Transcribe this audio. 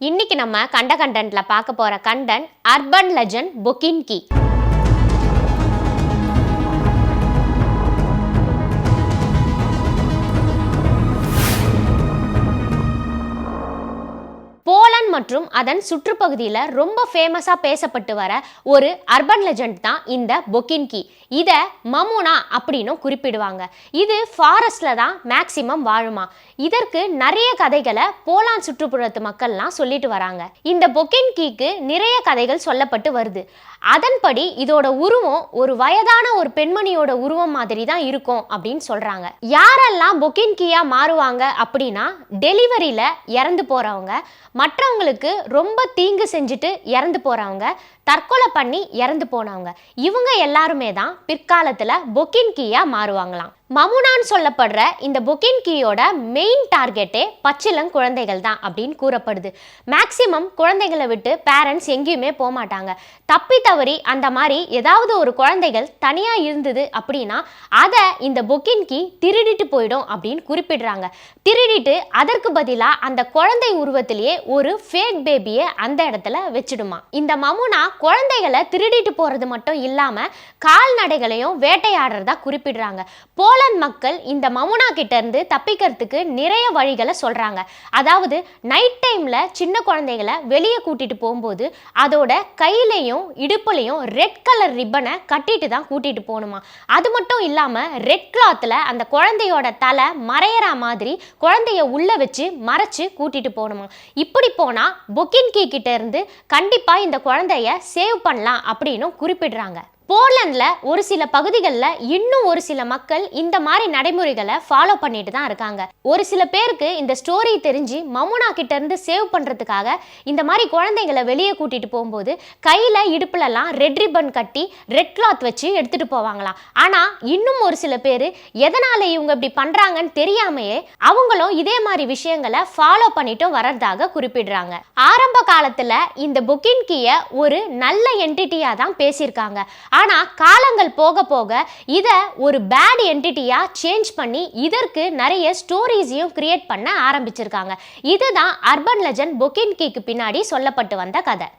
இன்னைக்கு நம்ம கண்ட கண்டென்ட்ல பார்க்க போற கண்டென்ட் அர்பன் லெஜண்ட் பொக்கின் மற்றும் அதன் சுற்றுப்பகுதியில் ரொம்ப ஃபேமஸாக பேசப்பட்டு வர ஒரு அர்பன் லெஜண்ட் தான் இந்த பொக்கின்கி இதை மமுனா அப்படின்னும் குறிப்பிடுவாங்க. இது ஃபாரஸ்டில் தான் மேக்சிமம் வாழுமா. இதற்கு நிறைய கதைகளை போலான் சுற்றுப்புறத்து மக்கள்லாம் சொல்லிட்டு வராங்க. இந்த பொக்கின்கிக்கு நிறைய கதைகள் சொல்லப்பட்டு வருது. அதன்படி இதோட உருவம் ஒரு வயதான ஒரு பெண்மணியோட உருவம் மாதிரி தான் இருக்கும் அப்படின்னு சொல்றாங்க. யாரெல்லாம் பொக்கின்கியாக மாறுவாங்க அப்படின்னா டெலிவரியில இறந்து போறவங்க மற்றவங்களுக்கு ரொம்ப தீங்கு செஞ்சுட்டு இறந்து போறவங்க தற்கொலை பண்ணி இறந்து போனவங்க. இவங்க எல்லாருமே தான் பிற்காலத்துல பொக்கின் கீயா மாறுவாங்களாம். மமுனான்னு சொல்லப்படுற இந்த பொக்கின் கீயோட மெயின் டார்கெட்டே பச்சிளம் குழந்தைகள் தான் அப்படின்னு கூறப்படுது. மேக்சிமம் குழந்தைகளை விட்டு பேரண்ட்ஸ் எங்கேயுமே போக மாட்டாங்க. தப்பி தவறி அந்த மாதிரி ஏதாவது ஒரு குழந்தைகள் தனியாக இருந்தது அப்படின்னா அதை இந்த பொக்கின் கீ திருடிட்டு போயிடும் அப்படின்னு குறிப்பிடுறாங்க. திருடிட்டு அதற்கு பதிலாக அந்த குழந்தை உருவத்திலேயே ஒரு ஃபேக் பேபியை அந்த இடத்துல வச்சிடுமா. இந்த மமுனா குழந்தைகளை திருடிட்டு போகிறது மட்டும் இல்லாமல் கால்நடைகளையும் வேட்டையாடுறதா குறிப்பிடுறாங்க. சோழன் மக்கள் இந்த மமுனா கிட்டேருந்து தப்பிக்கிறதுக்கு நிறைய வழிகளை சொல்கிறாங்க அதாவது நைட் டைமில் சின்ன குழந்தைகளை வெளியே கூட்டிகிட்டு போகும்போது அதோட கையிலையும் இடுப்புலையும் ரெட் கலர் ரிப்பனை கட்டிட்டு தான் கூட்டிகிட்டு போகணுமா? அது மட்டும் இல்லாமல் ரெட் கிளாத்தில் அந்த குழந்தையோட தலை மறையிற மாதிரி குழந்தைய உள்ளே வச்சு மறைச்சு கூட்டிகிட்டு போகணுமா? இப்படி போனால் பொக்கின் கீ கிட்டேருந்து கண்டிப்பாக இந்த குழந்தைய சேவ் பண்ணலாம் அப்படின்னு குறிப்பிடுறாங்க. போலண்ட்ல ஒரு சில பகுதிகளில் இன்னும் ஒரு சில மக்கள் இந்த மாதிரி நடைமுறைகளை ஃபாலோ பண்ணிட்டு தான் இருக்காங்க. ஒரு சில பேருக்கு இந்த ஸ்டோரி தெரிஞ்சு மமுனா கிட்ட இருந்து சேவ் பண்ணுறதுக்காக இந்த மாதிரி குழந்தைங்களை வெளியே கூட்டிட்டு போகும்போது கையில் இடுப்புலலாம் ரெட் ரிப்பன் கட்டி ரெட் கிளாத் வச்சு எடுத்துட்டு போவாங்களாம். ஆனால் இன்னும் ஒரு சில பேர் எதனால இவங்க இப்படி பண்றாங்கன்னு தெரியாமையே அவங்களும் இதே மாதிரி விஷயங்களை ஃபாலோ பண்ணிட்டும் வர்றதாக குறிப்பிடுறாங்க. ஆரம்ப காலத்தில் இந்த புக்கின் கீயை ஒரு நல்ல என்டிட்டியாக தான் பேசியிருக்காங்க. ஆனா காலங்கள் போக போக இதை ஒரு பேட் என்டிட்டியாக சேஞ்ச் பண்ணி இதற்கு நிறைய ஸ்டோரிஸையும் கிரியேட் பண்ண ஆரம்பிச்சிருக்காங்க. இதுதான் அர்பன் லெஜண்ட் பொக்கின் கீக்கு பின்னாடி சொல்லப்பட்டு வந்த கதை.